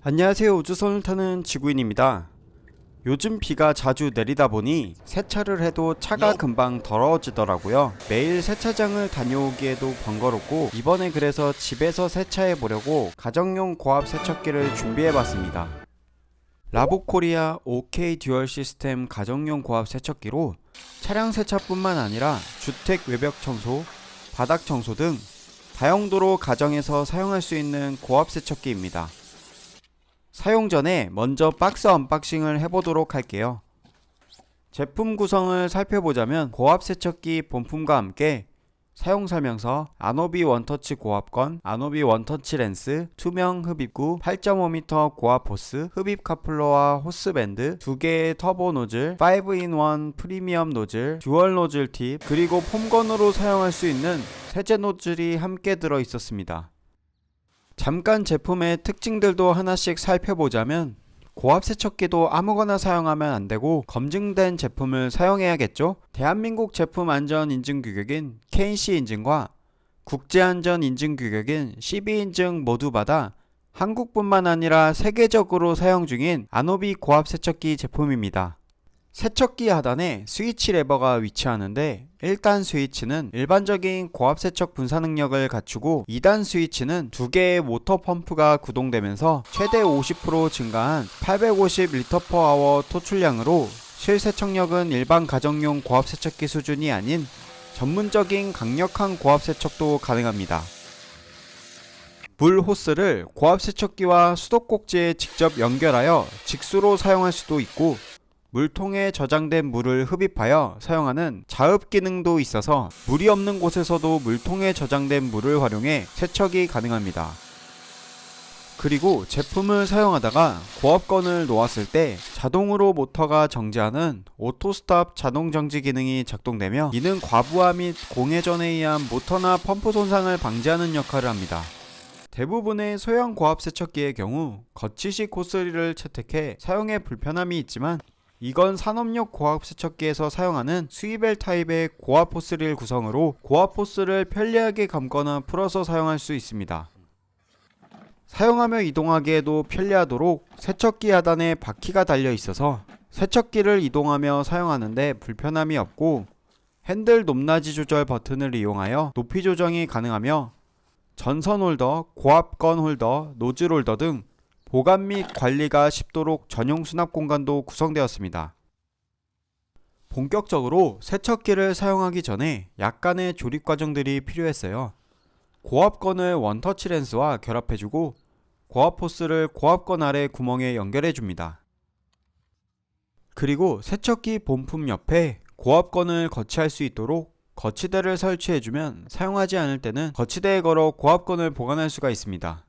안녕하세요. 우주선을 타는 지구인입니다. 요즘 비가 자주 내리다 보니 세차를 해도 차가 금방 더러워지더라고요. 매일 세차장을 다녀오기에도 번거롭고 이번에 그래서 집에서 세차해 보려고 가정용 고압 세척기를 준비해 봤습니다. 라보코리아 OK 듀얼 시스템 가정용 고압 세척기로 차량 세차뿐만 아니라 주택 외벽 청소, 바닥 청소 등 다용도로 가정에서 사용할 수 있는 고압 세척기입니다. 사용 전에 먼저 박스 언박싱을 해보도록 할게요. 제품 구성을 살펴보자면 고압 세척기 본품과 함께 사용 설명서, 아노비 원터치 고압건, 아노비 원터치 렌스, 투명 흡입구, 8.5m 고압 호스, 흡입 카플러와 호스밴드, 두 개의 터보 노즐, 5in1 프리미엄 노즐, 듀얼 노즐 팁, 그리고 폼건으로 사용할 수 있는 세제 노즐이 함께 들어 있었습니다. 잠깐 제품의 특징들도 하나씩 살펴보자면 고압 세척기도 아무거나 사용하면 안 되고 검증된 제품을 사용해야겠죠. 대한민국 제품 안전 인증 규격인 KC 인증과 국제 안전 인증 규격인 CB 인증 모두 받아 한국뿐만 아니라 세계적으로 사용 중인 아노비 고압 세척기 제품입니다. 세척기 하단에 스위치 레버가 위치하는데 1단 스위치는 일반적인 고압 세척 분사 능력을 갖추고 2단 스위치는 두 개의 모터 펌프가 구동되면서 최대 50% 증가한 850리터/아워 토출량으로 실세척력은 일반 가정용 고압 세척기 수준이 아닌 전문적인 강력한 고압 세척도 가능합니다. 물 호스를 고압 세척기와 수도꼭지에 직접 연결하여 직수로 사용할 수도 있고 물통에 저장된 물을 흡입하여 사용하는 자흡 기능도 있어서 물이 없는 곳에서도 물통에 저장된 물을 활용해 세척이 가능합니다. 그리고 제품을 사용하다가 고압건을 놓았을 때 자동으로 모터가 정지하는 오토스탑 자동 정지 기능이 작동되며 이는 과부하 및 공회전에 의한 모터나 펌프 손상을 방지하는 역할을 합니다. 대부분의 소형 고압 세척기의 경우 거치식 호스리를 채택해 사용에 불편함이 있지만 이건 산업용 고압 세척기에서 사용하는 스위벨 타입의 고압 호스릴 구성으로 고압 호스를 편리하게 감거나 풀어서 사용할 수 있습니다. 사용하며 이동하기에도 편리하도록 세척기 하단에 바퀴가 달려 있어서 세척기를 이동하며 사용하는데 불편함이 없고 핸들 높낮이 조절 버튼을 이용하여 높이 조정이 가능하며 전선 홀더, 고압건 홀더, 노즐 홀더 등 보관 및 관리가 쉽도록 전용 수납 공간도 구성되었습니다. 본격적으로 세척기를 사용하기 전에 약간의 조립 과정들이 필요했어요. 고압건을 원터치 렌스와 결합해주고 고압 호스를 고압건 아래 구멍에 연결해줍니다. 그리고 세척기 본품 옆에 고압건을 거치할 수 있도록 거치대를 설치해주면 사용하지 않을 때는 거치대에 걸어 고압건을 보관할 수가 있습니다.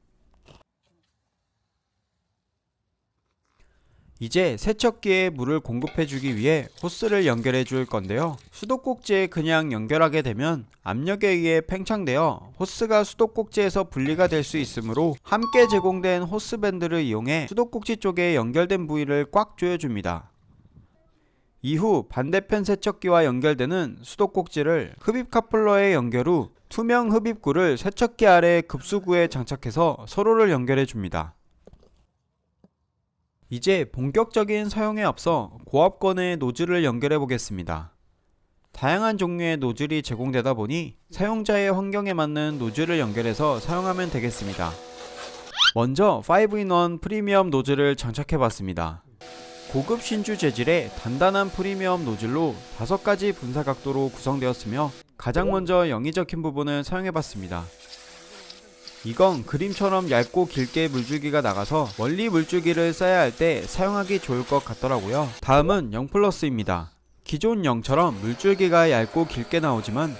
이제 세척기에 물을 공급해주기 위해 호스를 연결해 줄 건데요. 수도꼭지에 그냥 연결하게 되면 압력에 의해 팽창되어 호스가 수도꼭지에서 분리가 될 수 있으므로 함께 제공된 호스밴드를 이용해 수도꼭지 쪽에 연결된 부위를 꽉 조여줍니다. 이후 반대편 세척기와 연결되는 수도꼭지를 흡입 카플러에 연결 후 투명 흡입구를 세척기 아래 급수구에 장착해서 서로를 연결해 줍니다. 이제 본격적인 사용에 앞서 고압건에 노즐을 연결해 보겠습니다. 다양한 종류의 노즐이 제공되다 보니 사용자의 환경에 맞는 노즐을 연결해서 사용하면 되겠습니다. 먼저 5in1 프리미엄 노즐을 장착해 봤습니다. 고급 신주 재질의 단단한 프리미엄 노즐로 5가지 분사 각도로 구성되었으며 가장 먼저 영이 적힌 부분을 사용해 봤습니다. 이건 그림처럼 얇고 길게 물줄기가 나가서 멀리 물줄기를 써야 할 때 사용하기 좋을 것 같더라고요. 다음은 0 플러스입니다. 기존 0처럼 물줄기가 얇고 길게 나오지만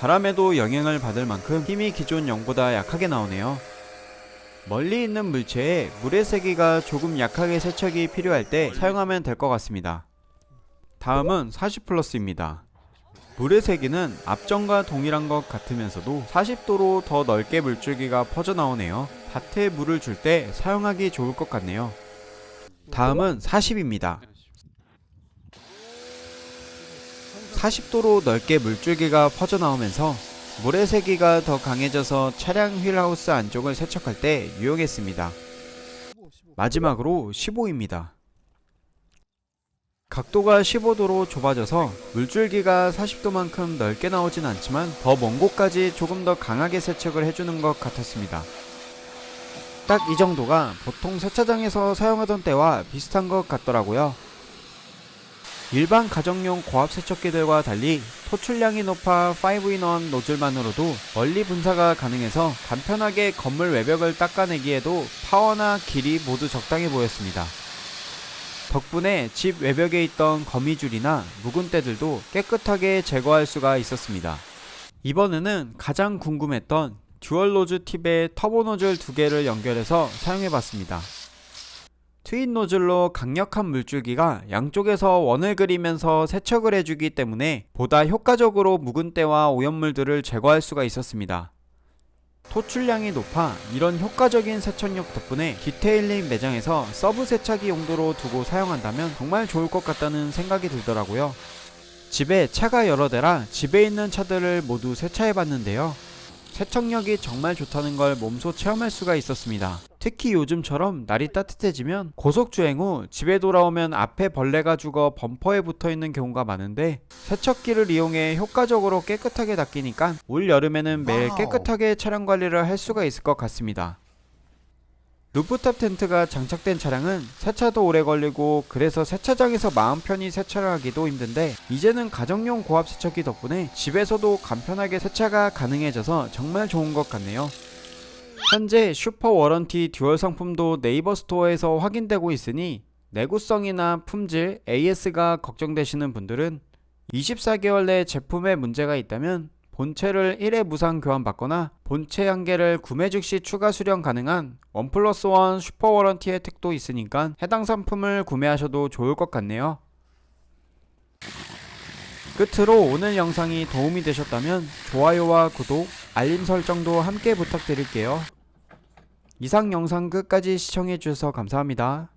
바람에도 영향을 받을 만큼 힘이 기존 0보다 약하게 나오네요. 멀리 있는 물체에 물의 세기가 조금 약하게 세척이 필요할 때 사용하면 될 것 같습니다. 다음은 40 플러스입니다. 물의 세기는 앞전과 동일한 것 같으면서도 40도로 더 넓게 물줄기가 퍼져 나오네요. 밭에 물을 줄 때 사용하기 좋을 것 같네요. 다음은 40입니다. 40도로 넓게 물줄기가 퍼져 나오면서 물의 세기가 더 강해져서 차량 휠하우스 안쪽을 세척할 때 유용했습니다. 마지막으로 15입니다. 각도가 15도로 좁아져서 물줄기가 40도만큼 넓게 나오진 않지만 더 먼 곳까지 조금 더 강하게 세척을 해주는 것 같았습니다. 딱 이 정도가 보통 세차장에서 사용하던 때와 비슷한 것 같더라고요. 일반 가정용 고압 세척기들과 달리 토출량이 높아 5in1 노즐만으로도 멀리 분사가 가능해서 간편하게 건물 외벽을 닦아내기에도 파워나 길이 모두 적당해 보였습니다. 덕분에 집 외벽에 있던 거미줄이나 묵은 때들도 깨끗하게 제거할 수가 있었습니다. 이번에는 가장 궁금했던 듀얼 노즐 팁에 터보 노즐 두 개를 연결해서 사용해 봤습니다. 트윈 노즐로 강력한 물줄기가 양쪽에서 원을 그리면서 세척을 해주기 때문에 보다 효과적으로 묵은 때와 오염물들을 제거할 수가 있었습니다. 토출량이 높아 이런 효과적인 세척력 덕분에 디테일링 매장에서 서브 세차기 용도로 두고 사용한다면 정말 좋을 것 같다는 생각이 들더라고요. 집에 차가 여러 대라 집에 있는 차들을 모두 세차해 봤는데요. 세척력이 정말 좋다는 걸 몸소 체험할 수가 있었습니다. 특히 요즘처럼 날이 따뜻해지면 고속주행 후 집에 돌아오면 앞에 벌레가 죽어 범퍼에 붙어 있는 경우가 많은데 세척기를 이용해 효과적으로 깨끗하게 닦이니까 올 여름에는 매일. 깨끗하게 차량 관리를 할 수가 있을 것 같습니다. 루프탑 텐트가 장착된 차량은 세차도 오래 걸리고 그래서 세차장에서 마음 편히 세차를 하기도 힘든데 이제는 가정용 고압 세척기 덕분에 집에서도 간편하게 세차가 가능해져서 정말 좋은 것 같네요. 현재 슈퍼 워런티 듀얼 상품도 네이버 스토어에서 확인되고 있으니 내구성이나 품질, AS가 걱정되시는 분들은 24개월 내 제품에 문제가 있다면 본체를 1회 무상 교환받거나 본체 한 개를 구매 즉시 추가 수령 가능한 원 플러스 원 슈퍼 워런티 혜택도 있으니까 해당 상품을 구매하셔도 좋을 것 같네요. 끝으로 오늘 영상이 도움이 되셨다면 좋아요와 구독, 알림 설정도 함께 부탁드릴게요. 이상 영상 끝까지 시청해주셔서 감사합니다.